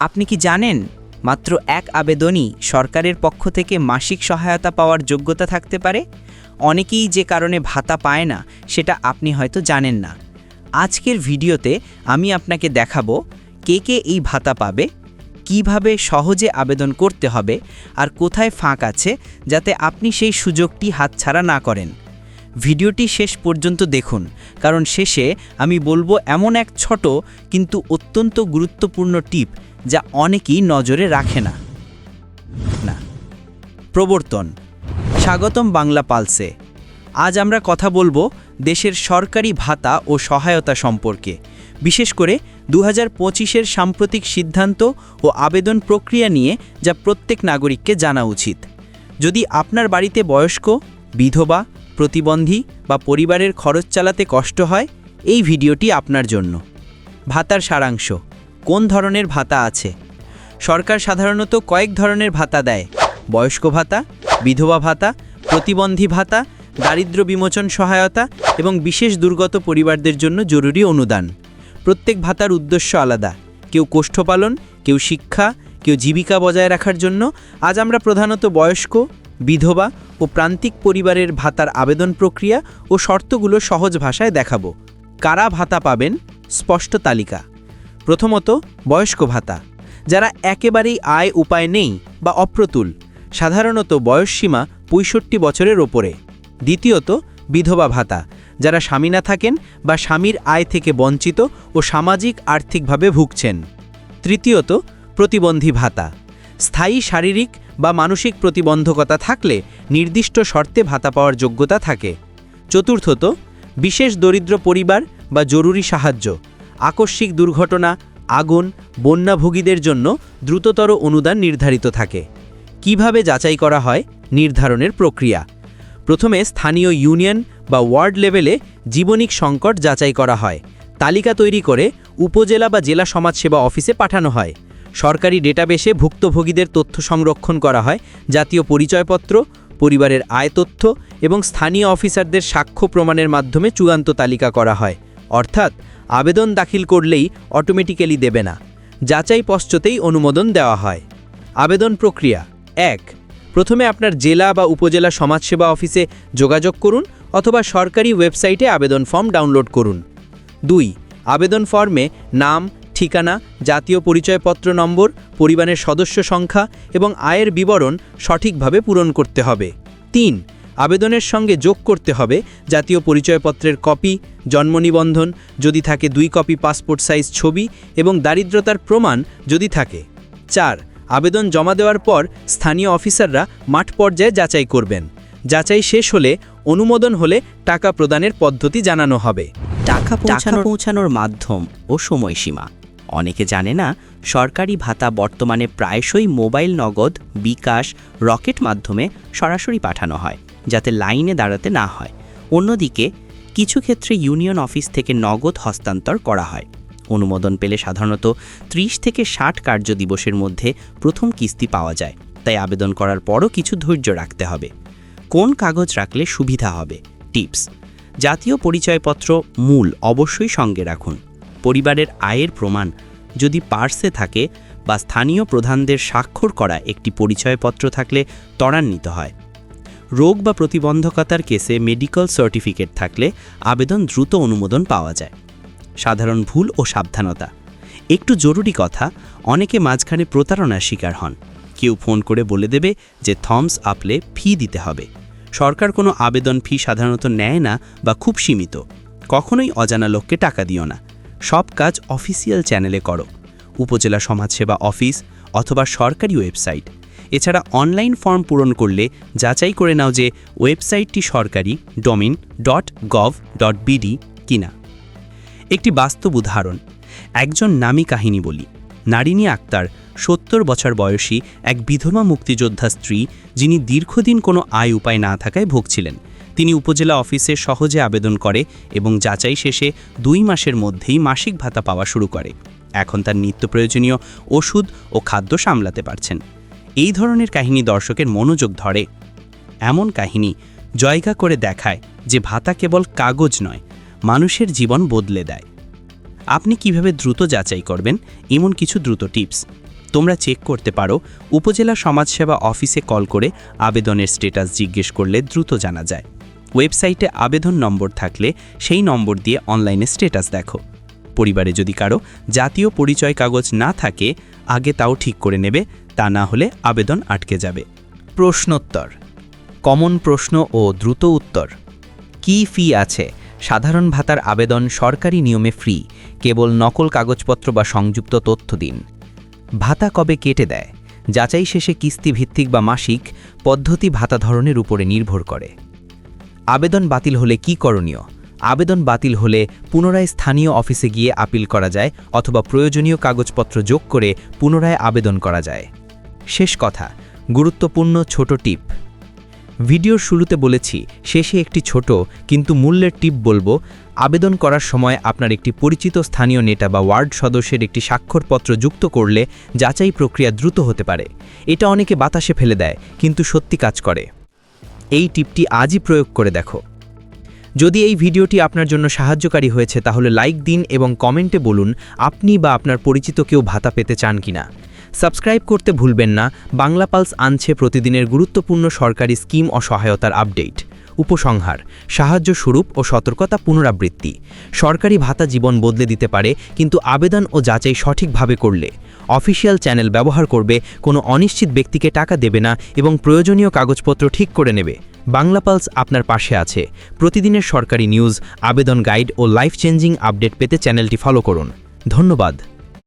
আপনি কি জানেন, মাত্র এক আবেদনই সরকারের পক্ষ থেকে মাসিক সহায়তা পাওয়ার যোগ্যতা থাকতে পারে? অনেকেই যে কারণে ভাতা পায় না, সেটা আপনি হয়তো জানেন না। আজকের ভিডিওতে আমি আপনাকে দেখাবো, কে কে এই ভাতা পাবে, কীভাবে সহজে আবেদন করতে হবে, আর কোথায় ফাঁক আছে, যাতে আপনি সেই সুযোগটি হাতছাড়া না করেন। ভিডিওটি শেষ পর্যন্ত দেখুন, কারণ শেষে আমি বলব এমন এক ছোট কিন্তু অত্যন্ত গুরুত্বপূর্ণ টিপ যা অনেকেই নজরে রাখে না। না। প্রবর্তন। স্বাগতম বাংলা পালসে। আজ আমরা কথা বলব দেশের সরকারি ভাতা ও সহায়তা সম্পর্কে, বিশেষ করে দু হাজার সাম্প্রতিক সিদ্ধান্ত ও আবেদন প্রক্রিয়া নিয়ে যা প্রত্যেক নাগরিককে জানা উচিত। যদি আপনার বাড়িতে বয়স্ক, বিধবা প্রতিবন্ধী বা পরিবারের খরচ চালাতে কষ্ট হয়, এই ভিডিওটি আপনার জন্য। ভাতার সারাংশ, কোন ধরনের ভাতা আছে? সরকার সাধারণত কয়েক ধরনের ভাতা দেয়, বয়স্ক ভাতা, বিধবা ভাতা, প্রতিবন্ধী ভাতা, দারিদ্র্য বিমোচন সহায়তা এবং বিশেষ দুর্গত পরিবারদের জন্য জরুরি অনুদান। প্রত্যেক ভাতার উদ্দেশ্য আলাদা, কেউ কোষ্ঠপালন, কেউ শিক্ষা, কেউ জীবিকা বজায় রাখার জন্য। আজ আমরা প্রধানত বয়স্ক বিধবা ও প্রান্তিক পরিবারের ভাতার আবেদন প্রক্রিয়া ও শর্তগুলো সহজ ভাষায় দেখাবো। কারা ভাতা পাবেন? স্পষ্ট তালিকা। প্রথমত, বয়স্ক ভাতা। যারা একেবারেই আয় উপায় নেই বা অপ্রতুল, সাধারণত বয়সসীমা পঁয়ষট্টি বছরের ওপরে। দ্বিতীয়ত, বিধবা ভাতা। যারা স্বামী না থাকেন বা স্বামীর আয় থেকে বঞ্চিত ও সামাজিক, আর্থিকভাবে ভুগছেন। তৃতীয়ত, প্রতিবন্ধী ভাতা। স্থায়ী শারীরিক বা মানসিক প্রতিবন্ধকতা থাকলে নির্দিষ্ট শর্তে ভাতা পাওয়ার যোগ্যতা থাকে। চতুর্থত, বিশেষ দরিদ্র পরিবার বা জরুরি সাহায্য। আকস্মিক দুর্ঘটনা, আগুন, বন্যাভোগীদের জন্য দ্রুততর অনুদান নির্ধারিত থাকে। কীভাবে যাচাই করা হয়? নির্ধারণের প্রক্রিয়া। প্রথমে স্থানীয় ইউনিয়ন বা ওয়ার্ড লেভেলে জীবনিক সংকট যাচাই করা হয়। তালিকা তৈরি করে উপজেলা বা জেলা সমাজসেবা অফিসে পাঠানো হয়। সরকারি ডেটাবেসে ভুক্তভোগীদের তথ্য সংরক্ষণ করা হয়, জাতীয় পরিচয়পত্র, পরিবারের আয় তথ্য এবং স্থানীয় অফিসারদের সাক্ষ্য প্রমাণের মাধ্যমে চূড়ান্ত তালিকা করা হয়। অর্থাৎ, আবেদন দাখিল করলেই অটোমেটিক্যালি দেবে না। যাচাই পশ্চতেই অনুমোদন দেওয়া হয়। আবেদন প্রক্রিয়া। এক, প্রথমে আপনার জেলা বা উপজেলা সমাজসেবা অফিসে যোগাযোগ করুন অথবা সরকারি ওয়েবসাইটে আবেদন ফর্ম ডাউনলোড করুন। দুই, আবেদন ফর্মে নাম ঠিকানা জাতীয় পরিচয়পত্র নম্বর পরিবারের সদস্য সংখ্যা এবং আয়ের বিবরণ সঠিকভাবে পূরণ করতে হবে। তিন আবেদনের সঙ্গে যোগ করতে হবে জাতীয় পরিচয়পত্রের কপি জন্ম নিবন্ধন যদি থাকে দুই কপি পাসপোর্ট সাইজ ছবি এবং দারিদ্রতার প্রমাণ যদি থাকে। চার আবেদন জমা দেওয়ার পর স্থানীয় অফিসাররা মাঠ পর্যায়ে যাচাই করবেন। যাচাই শেষ হলে অনুমোদন হলে টাকা প্রদানের পদ্ধতি জানানো হবে। টাকা পৌঁছানোর পৌঁছানোর মাধ্যম ও সময়সীমা। অনেকে জানে না, সরকারি ভাতা বর্তমানে প্রায়শই মোবাইল নগদ, বিকাশ, রকেট মাধ্যমে সরাসরি পাঠানো হয়, যাতে লাইনে দাঁড়াতে না হয়। অন্যদিকে, কিছু ক্ষেত্রে ইউনিয়ন অফিস থেকে নগদ হস্তান্তর করা হয়। অনুমোদন পেলে সাধারণত 30 থেকে ষাট কার্য দিবসের মধ্যে প্রথম কিস্তি পাওয়া যায়, তাই আবেদন করার পরও কিছু ধৈর্য রাখতে হবে। কোন কাগজ রাখলে সুবিধা হবে? টিপস, জাতীয় পরিচয়পত্র মূল অবশ্যই সঙ্গে রাখুন। পরিবারের আয়ের প্রমাণ যদি পার্সে থাকে বা স্থানীয় প্রধানদের স্বাক্ষর করা একটি পরিচয়পত্র থাকলে ত্বরান্বিত হয়। রোগ বা প্রতিবন্ধকতার কেসে মেডিকেল সার্টিফিকেট থাকলে আবেদন দ্রুত অনুমোদন পাওয়া যায়। সাধারণ ভুল ও সাবধানতা। একটু জরুরি কথা, অনেকে মাঝখানে প্রতারণার শিকার হন। কেউ ফোন করে বলে দেবে যে থমস আপলে ফি দিতে হবে। সরকার কোনো আবেদন ফি সাধারণত নেয় না বা খুব সীমিত। কখনোই অজানা লোককে টাকা দিও না। সব কাজ অফিসিয়াল চ্যানেলে করো। উপজেলা সমাজসেবা অফিস অথবা সরকারি ওয়েবসাইট। এছাড়া অনলাইন ফর্ম পূরণ করলে যাচাই করে নাও যে ওয়েবসাইটটি সরকারি, domain, dot gov, dot BD কিনা। একটি বাস্তব উদাহরণ, একজন নামী কাহিনী বলি। নারিনী আক্তার, সত্তর বছর বয়সী এক বিধবা মুক্তিযোদ্ধা স্ত্রী যিনি দীর্ঘদিন কোনো আয় উপায় না থাকায় ভুগছিলেন। তিনি উপজেলা অফিসে সহজে আবেদন করে এবং যাচাই শেষে দুই মাসের মধ্যেই মাসিক ভাতা পাওয়া শুরু করে। এখন তার নিত্য প্রয়োজনীয় ওষুধ ও খাদ্য সামলাতে পারছেন। এই ধরনের কাহিনী দর্শকের মনোযোগ ধরে। এমন কাহিনী জয়গা করে দেখায় যে ভাতা কেবল কাগজ নয়, মানুষের জীবন বদলে দেয়। আপনি কীভাবে দ্রুত যাচাই করবেন? এমন কিছু দ্রুত টিপস। তোমরা চেক করতে পারো, উপজেলা সমাজসেবা অফিসে কল করে আবেদনের স্টেটাস জিজ্ঞেস করলে দ্রুত জানা যায়। ওয়েবসাইটে আবেদন নম্বর থাকলে সেই নম্বর দিয়ে অনলাইনে স্ট্যাটাস দেখো। পরিবারে যদি কারও জাতীয় পরিচয় কাগজ না থাকে, আগে তাও ঠিক করে নেবে, তা না হলে আবেদন আটকে যাবে। প্রশ্নোত্তর। কমন প্রশ্ন ও দ্রুত উত্তর। কি ফি আছে? সাধারণ ভাতার আবেদন সরকারি নিয়মে ফ্রি, কেবল নকল কাগজপত্র বা সংযুক্ত তথ্য দিন। ভাতা কবে কেটে দেয়? যাচাই শেষে কিস্তি ভিত্তিক বা মাসিক পদ্ধতি ভাতা ধরনের উপরে নির্ভর করে। আবেদন বাতিল হলে কি করণীয়? আবেদন বাতিল হলে পুনরায় স্থানীয় অফিসে গিয়ে আপিল করা যায় অথবা প্রয়োজনীয় কাগজপত্র যোগ করে পুনরায় আবেদন করা যায়। শেষ কথা, গুরুত্বপূর্ণ ছোট টিপ। ভিডিওর শুরুতে বলেছি, শেষে একটি ছোট কিন্তু মূল্যের টিপ বলব, আবেদন করার সময় আপনার একটি পরিচিত স্থানীয় নেতা বা ওয়ার্ড সদস্যের একটি স্বাক্ষরপত্র যুক্ত করলে যাচাই প্রক্রিয়া দ্রুত হতে পারে। এটা অনেকে বাতাসে ফেলে দেয়, কিন্তু সত্যি কাজ করে। এই টিপটি আজই প্রয়োগ করে দেখো। যদি এই ভিডিওটি আপনার জন্য সাহায্যকারী হয়েছে, তাহলে লাইক দিন এবং কমেন্টে বলুন, আপনি বা আপনার পরিচিত কেউ ভাতা পেতে চান কিনা। সাবস্ক্রাইব করতে ভুলবেন না। বাংলা পালস আনছে প্রতিদিনের গুরুত্বপূর্ণ সরকারি স্কিম ও সহায়তার আপডেট। উপসংহার সাহায্য স্বরূপ ও সতর্কতা পুনরাবৃত্তি। সরকারি ভাতা জীবন বদলে দিতে পারে, কিন্তু আবেদন ও যাচাই সঠিকভাবে করলে। অফিসিয়াল চ্যানেল ব্যবহার করবে, কোনো অনিশ্চিত ব্যক্তিকে টাকা দেবে না এবং প্রয়োজনীয় কাগজপত্র ঠিক করে নেবে। বাংলা পালস আপনার পাশে আছে। প্রতিদিনের সরকারি নিউজ, আবেদন গাইড ও লাইফ চেঞ্জিং আপডেট পেতে চ্যানেলটি ফলো করুন। ধন্যবাদ।